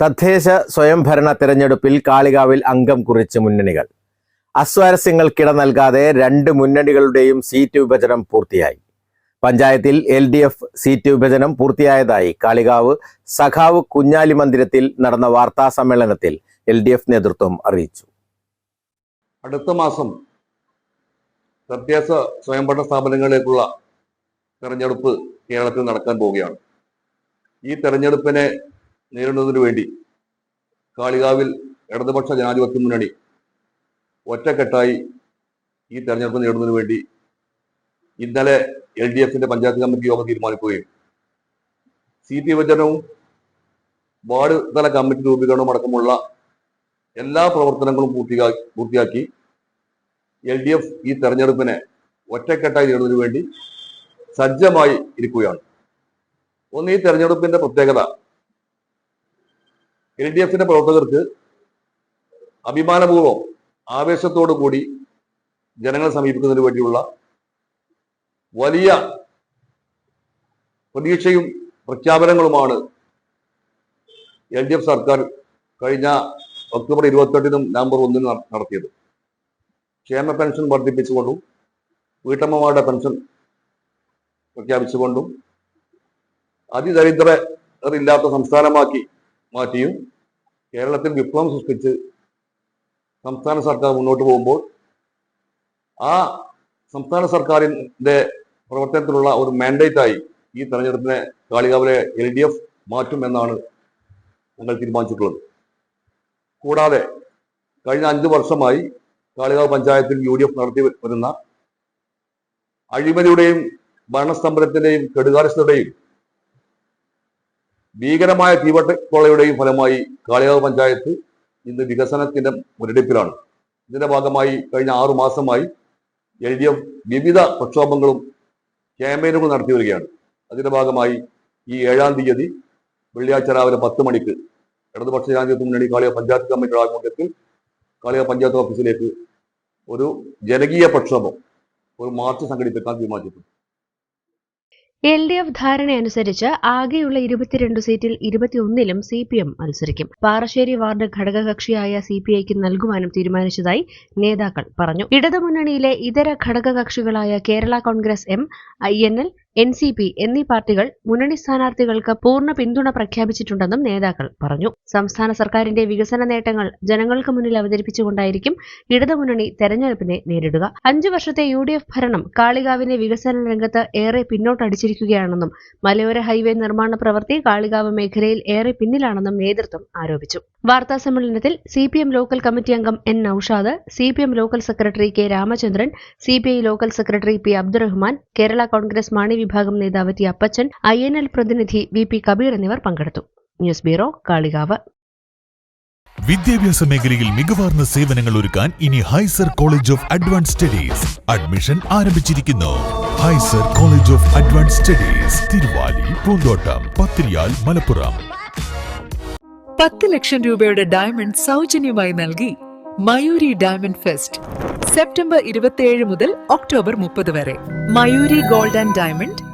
തദ്ദേശ സ്വയംഭരണ തെരഞ്ഞെടുപ്പിൽ കാളികാവിൽ അംഗം കുറിച്ച് മുന്നണികൾ. അസ്വാരസ്യങ്ങൾക്കിട നൽകാതെ രണ്ട് മുന്നണികളുടെയും സീറ്റ് വിഭജനം പൂർത്തിയായി. പഞ്ചായത്തിൽ എൽ ഡി എഫ് സീറ്റ് വിഭജനം പൂർത്തിയായതായി കാളികാവ് സഖാവ് കുഞ്ഞാലി മന്ദിരത്തിൽ നടന്ന വാർത്താ സമ്മേളനത്തിൽ എൽ ഡി എഫ് നേതൃത്വം അറിയിച്ചു. അടുത്ത മാസം തദ്ദേശ സ്വയംഭരണ സ്ഥാപനങ്ങളിലേക്കുള്ള തെരഞ്ഞെടുപ്പ് കേരളത്തിൽ നടക്കാൻ പോവുകയാണ്. ഈ തെരഞ്ഞെടുപ്പിനെ നേരിടുന്നതിന് വേണ്ടി കാളികാവിൽ ഇടതുപക്ഷ ജനാധിപത്യ മുന്നണി ഒറ്റക്കെട്ടായി ഈ തെരഞ്ഞെടുപ്പ് നേടുന്നതിന് വേണ്ടി ഇന്നലെ എൽ ഡി എഫിന്റെ പഞ്ചായത്ത് കമ്മിറ്റി യോഗം തീരുമാനിക്കുകയും സീറ്റ് വിഭജനവും വാർഡ് തല കമ്മിറ്റി രൂപീകരണവും അടക്കമുള്ള എല്ലാ പ്രവർത്തനങ്ങളും പൂർത്തിയാക്കി പൂർത്തിയാക്കി എൽ ഡി എഫ് ഈ തെരഞ്ഞെടുപ്പിനെ ഒറ്റക്കെട്ടായി നേടുന്നതിന് വേണ്ടി സജ്ജമായി ഇരിക്കുകയാണ്. ഒന്ന് ഈ തെരഞ്ഞെടുപ്പിന്റെ പ്രത്യേകത എൽ ഡി എഫിന്റെ പ്രവർത്തകർക്ക് അഭിമാനപൂർവം ആവേശത്തോടു കൂടി ജനങ്ങളെ സമീപിക്കുന്നതിന് വേണ്ടിയുള്ള വലിയ പ്രതീക്ഷയും പ്രഖ്യാപനങ്ങളുമാണ് എൽ ഡി എഫ് സർക്കാർ കഴിഞ്ഞ ഒക്ടോബർ ഇരുപത്തെട്ടിനും നവംബർ ഒന്നിനും നട- നടത്തിയത്. ക്ഷേമ പെൻഷൻ വർദ്ധിപ്പിച്ചുകൊണ്ടും വീട്ടമ്മമാരുടെ പെൻഷൻ പ്രഖ്യാപിച്ചുകൊണ്ടും അതിദരിദ്രരില്ലാത്ത സംസ്ഥാനമാക്കി മാറ്റിയും കേരളത്തിൽ വിപ്ലവം സൃഷ്ടിച്ച് സംസ്ഥാന സർക്കാർ മുന്നോട്ട് പോകുമ്പോൾ ആ സംസ്ഥാന സർക്കാരിന്റെ പ്രവർത്തനത്തിലുള്ള ഒരു മാൻഡേറ്റായി ഈ തെരഞ്ഞെടുപ്പിനെ കാളികാവിലെ എൽ ഡി എഫ് മാറ്റും എന്നാണ് ഞങ്ങൾ തീരുമാനിച്ചിട്ടുള്ളത്. കൂടാതെ കഴിഞ്ഞ അഞ്ച് വർഷമായി കാളികാവ് പഞ്ചായത്തിൽ യു ഡി എഫ് നടത്തി വരുന്ന അഴിമതിയുടെയും ഭരണസ്തംഭനത്തിന്റെയും കെടുകാര്യസ്ഥതയുടെയും ഭീകരമായ തീവട്ടക്കൊള്ളയുടെയും ഫലമായി കാളികാവ് പഞ്ചായത്ത് ഇന്ന് വികസനത്തിന്റെ മുരടിപ്പിലാണ്. ഇതിന്റെ ഭാഗമായി കഴിഞ്ഞ ആറു മാസമായി എൽ ഡി എഫ് വിവിധ പ്രക്ഷോഭങ്ങളും ക്യാമ്പയിനുകളും നടത്തി വരികയാണ്. അതിന്റെ ഭാഗമായി ഈ ഏഴാം തീയതി വെള്ളിയാഴ്ച രാവിലെ പത്ത് മണിക്ക് ഇടതുപക്ഷ ജനാധിപത്യ മുന്നണി കാളിക പഞ്ചായത്ത് കമ്മിറ്റിയുടെ ആഭിമുഖ്യത്തിൽ കാളിക പഞ്ചായത്ത് ഓഫീസിലേക്ക് ഒരു ജനകീയ പ്രക്ഷോഭം ഒരു മാർച്ച് സംഘടിപ്പിക്കാൻ തീരുമാനിച്ചിട്ടുണ്ട്. എൽ ഡി എഫ് ധാരണയനുസരിച്ച് ആകെയുള്ള ഇരുപത്തിരണ്ട് സീറ്റിൽ ഇരുപത്തിയൊന്നിലും സി പി എം മത്സരിക്കും. പാറശ്ശേരി വാർഡ് ഘടകകക്ഷിയായ സി പി ഐക്ക് നൽകുവാനും തീരുമാനിച്ചതായി നേതാക്കൾ പറഞ്ഞു. ഇടതുമുന്നണിയിലെ ഇതര ഘടകകക്ഷികളായ Kerala Congress M I N L N C P എന്നീ പാർട്ടികൾ മുന്നണി സ്ഥാനാർത്ഥികൾക്ക് പൂർണ പിന്തുണ പ്രഖ്യാപിച്ചിട്ടുണ്ടെന്നും നേതാക്കൾ പറഞ്ഞു. സംസ്ഥാന സർക്കാരിന്റെ വികസന നേട്ടങ്ങൾ ജനങ്ങൾക്ക് മുന്നിൽ അവതരിപ്പിച്ചുകൊണ്ടായിരിക്കും ഇടതുമുന്നണി തെരഞ്ഞെടുപ്പിനെ നേരിടുക. അഞ്ചു വർഷത്തെ യു ഡി എഫ് ഭരണം കാളികാവിനെ വികസന രംഗത്ത് ഏറെ പിന്നോട്ടടിച്ചിരിക്കുകയാണെന്നും മലയോര ഹൈവേ നിർമ്മാണ പ്രവൃത്തി കാളികാവ് മേഖലയിൽ ഏറെ പിന്നിലാണെന്നും നേതൃത്വം ആരോപിച്ചു. വാർത്താ സമ്മേളനത്തിൽ C P M local committee അംഗം N Naushad C P M local secretary K Ramachandran C P I local secretary P Abdurahman Kerala Congress Mani വിഭാഗം നേതാവ് T Appachan I N L പ്രതിനിധി വി പി കബീർ എന്നിവർ പങ്കെടുത്തു. News bureau Kalikavu. വിദ്യാഭ്യാസ മേഖലയിൽ മികവാർന്ന സേവനങ്ങൾ ഒരുക്കാൻ ഇനി Hyser college of advance studies admission ആരംഭിച്ചിരിക്കുന്നു. Hyser college of advance studies Thiruvali Poonthottam Pathiriyal Malappuram. പത്ത് ലക്ഷം രൂപയുടെ ഡയമണ്ട് സൗജന്യമായി നൽകി മയൂരി ഡയമണ്ട് ഫെസ്റ്റ്. സെപ്റ്റംബർ ഇരുപത്തിയേഴ് മുതൽ ഒക്ടോബർ മുപ്പത് വരെ. Mayuri gold and diamond